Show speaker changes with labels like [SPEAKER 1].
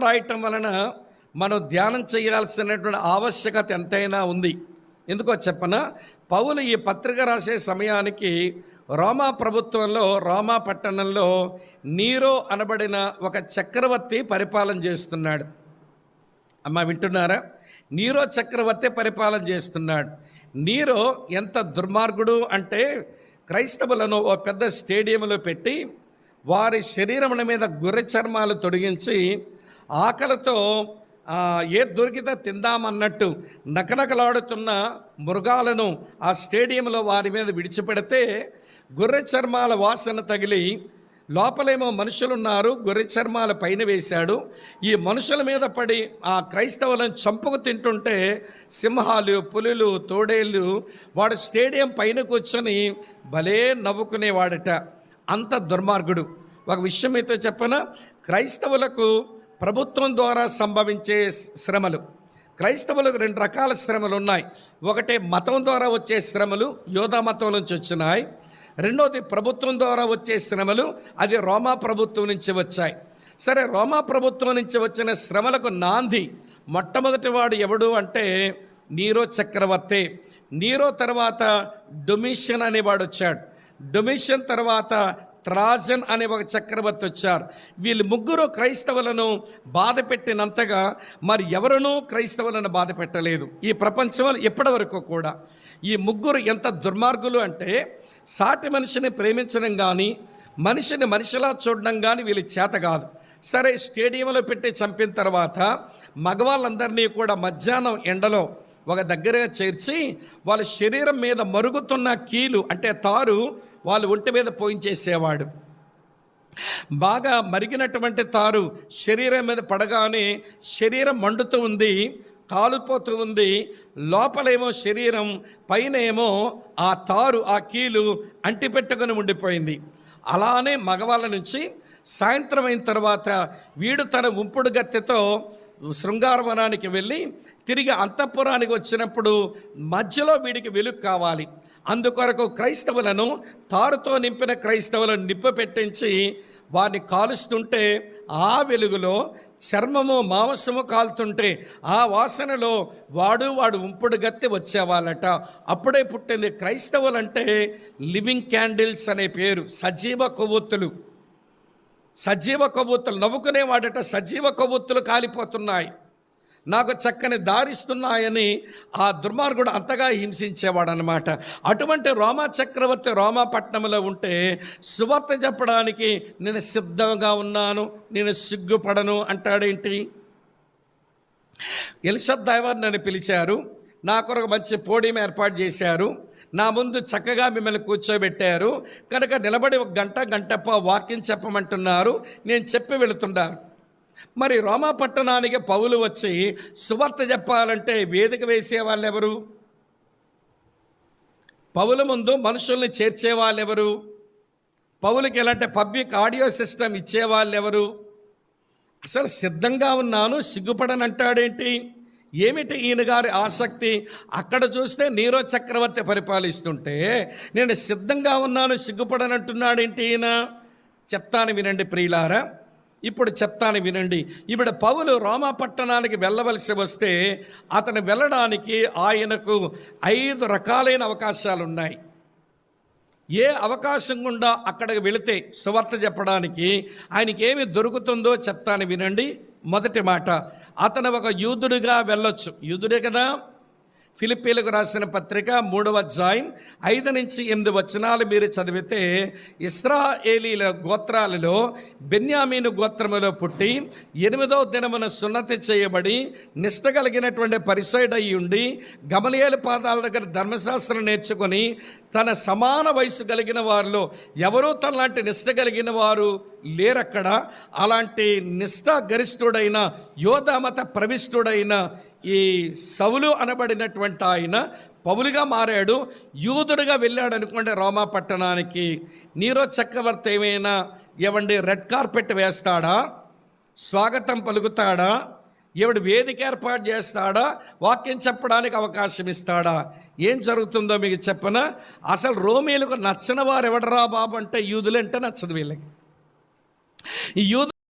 [SPEAKER 1] రాయటం వలన మనం ధ్యానం చేయాల్సినటువంటి ఆవశ్యకత ఎంతైనా ఉంది. ఎందుకో చెప్పన పౌలు ఈ పత్రిక రాసే సమయానికి రోమా ప్రభుత్వంలో రోమా పట్టణంలో నీరో అనబడిన ఒక చక్రవర్తి పరిపాలన చేస్తున్నాడు. అమ్మ వింటున్నారా? నీరో చక్రవర్తి పరిపాలన చేస్తున్నాడు. నీరో ఎంత దుర్మార్గుడు అంటే క్రైస్తవులను ఓ పెద్ద స్టేడియంలో పెట్టి వారి శరీరముల మీద గొర్రె చర్మాలు తొడిగించి ఆకలితో ఏ ఏది దొరికితే తిందామన్నట్టు నకనకలాడుతున్న మృగాలను ఆ స్టేడియంలో వారి మీద విడిచిపెడితే గొర్రె చర్మాల వాసన తగిలి లోపలేమో మనుషులున్నారు గొర్రె చర్మాల పైన వేశాడు. ఈ మనుషుల మీద పడి ఆ క్రైస్తవులను చంపుకు తింటుంటే సింహాలు పులులు తోడేళ్ళు వాడు స్టేడియం పైన కూర్చొని భలే నవ్వుకునేవాడట. అంత దుర్మార్గుడు. ఒక విషయం మీతో చెప్పన? క్రైస్తవులకు ప్రభుత్వం ద్వారా సంభవించే శ్రమలు. క్రైస్తవులకు రెండు రకాల శ్రమలు ఉన్నాయి. ఒకటి మతం ద్వారా వచ్చే శ్రమలు యోధా మతం నుంచి వచ్చినాయి. రెండోది ప్రభుత్వం ద్వారా వచ్చే శ్రమలు అది రోమా ప్రభుత్వం నుంచి వచ్చాయి. సరే రోమా ప్రభుత్వం నుంచి వచ్చిన శ్రమలకు నాంది మొట్టమొదటి వాడు ఎవడు అంటే నీరో చక్రవర్తి. నీరో తర్వాత డొమిషన్ అనేవాడు వచ్చాడు. డొమిషన్ తర్వాత ట్రాజన్ అనే ఒక చక్రవర్తి వచ్చారు. వీళ్ళు ముగ్గురు క్రైస్తవులను బాధ పెట్టినంతగా మరి ఎవరనూ క్రైస్తవులను బాధ పెట్టలేదు ఈ ప్రపంచంలో ఎప్పటి వరకు కూడా. ఈ ముగ్గురు ఎంత దుర్మార్గులు అంటే సాటి మనిషిని ప్రేమించడం కానీ మనిషిని మనిషిలా చూడడం కానీ వీళ్ళ చేత కాదు. సరే స్టేడియంలో పెట్టి చంపిన తర్వాత మగవాళ్ళందరినీ కూడా మధ్యాహ్నం ఎండలో ఒక దగ్గరగా చేర్చి వాళ్ళ శరీరం మీద మరుగుతున్న కీలు అంటే తారు వాళ్ళ ఒంటి మీద పోయించేసేవాడు. బాగా మరిగినటువంటి తారు శరీరం మీద పడగానే శరీరం మండుతూ ఉంది కాలుపోతూ ఉంది లోపలేమో శరీరం పైన ఏమో ఆ తారు ఆ కీలు అంటిపెట్టుకొని ఉండిపోయింది. అలానే మగవాళ్ళ నుంచి సాయంత్రం అయిన తర్వాత వీడు తన ఉంపుడు గత్తెతో శృంగారవనానికి వెళ్ళి తిరిగి అంతఃపురానికి వచ్చినప్పుడు మధ్యలో వీడికి వెలుగు కావాలి. అందుకొరకు క్రైస్తవులను తారుతో నింపిన క్రైస్తవులను నిప్ప పెట్టించి వారిని కాలుస్తుంటే ఆ వెలుగులో చర్మము మాంసము కాలుతుంటే ఆ వాసనలో వాడు వాడు ఉంపుడు గత్తి వచ్చేవాళ్ళట. అప్పుడే పుట్టింది క్రైస్తవులంటే లివింగ్ క్యాండిల్స్ అనే పేరు సజీవ కొవ్వొత్తులు. సజీవ కొవ్వొత్తులు నవ్వుకునేవాడట సజీవ కొవ్వొత్తులు కాలిపోతున్నాయి. నాకు చక్కని దారిస్తున్నాయని ఆ దుర్మార్గుడు అంతగా హింసించేవాడు అనమాట అటువంటి రోమా చక్రవర్తి రోమాపట్నంలో ఉంటే సువార్త చెప్పడానికి నేను సిద్ధంగా ఉన్నాను నేను సిగ్గుపడను అంటాడేంటి ఎలిషబ్ దైవర్ నన్ను పిలిచారు నా కొరకు మంచి పోడియం ఏర్పాటు చేశారు. నా ముందు చక్కగా మిమ్మల్ని కూర్చోబెట్టారు. కనుక నిలబడి ఒక గంట గంటప్ప వాక్యం చెప్పమంటున్నారు. నేను చెప్పి వెళుతున్నారు మరి రోమా పట్టణానికి పౌలు వచ్చి సువార్త చెప్పాలంటే వేదిక వేసే వాళ్ళు ఎవరు? పౌల ముందు మనుషుల్ని చేర్చే వాళ్ళు ఎవరు? పౌలకి ఎలాంటి పబ్లిక్ ఆడియో సిస్టమ్ ఇచ్చేవాళ్ళు ఎవరు? అసలు సిద్ధంగా ఉన్నాను సిగ్గుపడనంటాడేంటి? ఏమిటి ఈయన గారి ఆసక్తి? అక్కడ చూస్తే నీరో చక్రవర్తి పరిపాలిస్తుంటే నేను సిద్ధంగా ఉన్నాను సిగ్గుపడనంటున్నాడేంటి ఈయన? చెప్తాను వినండి ప్రియులారా. ఇప్పుడు చెప్తాను వినండి. ఇప్పుడు పౌలు రోమా పట్టణానికి వెళ్ళవలసి వస్తే అతను వెళ్ళడానికి ఆయనకు ఐదు రకాలైన అవకాశాలు ఉన్నాయి ఏ అవకాశం గుండా అక్కడికి వెళితే సువార్త చెప్పడానికి ఆయనకి ఏమి దొరుకుతుందో చెప్తాను వినండి. మొదటి మాట అతను ఒక యూదుడిగా వెళ్ళొచ్చు. యూదుడే కదా? ఫిలిప్పీలకు రాసిన పత్రిక మూడవ అధ్యాయం ఐదు నుంచి ఎనిమిది వచనాలు మీరు చదివితే ఇస్రాయేలీల గోత్రాలలో బెన్యామీను గోత్రములో పుట్టి ఎనిమిదో దినమున సున్నతి చేయబడి నిష్ట కలిగినటువంటి పరిసైడ్ అయి ఉండి గమలియాల పాదాల దగ్గర ధర్మశాస్త్రం నేర్చుకొని తన సమాన వయసు కలిగిన వారిలో ఎవరూ తనలాంటి నిష్ట కలిగిన వారు లేరక్కడ. అలాంటి నిష్ఠ గరిష్ఠుడైన యోధామత ప్రవిష్ఠుడైన ఈ సవులు అనబడినటువంటి ఆయన పౌలుగా మారాడు. యూదుడుగా వెళ్ళాడు అనుకోండి రోమా పట్టణానికి. నీరో చక్రవర్తి ఏమైనా ఏమండి రెడ్ కార్పెట్ వేస్తాడా? స్వాగతం పలుకుతాడా? ఎవడు వేదిక ఏర్పాటు చేస్తాడా? వాక్యం చెప్పడానికి అవకాశం ఇస్తాడా? ఏం జరుగుతుందో మీకు చెప్పన? అసలు రోమీలకు నచ్చని వారు ఎవడరా బాబు అంటే యూదులంటే నచ్చదు వీళ్ళకి. ఈ యూదు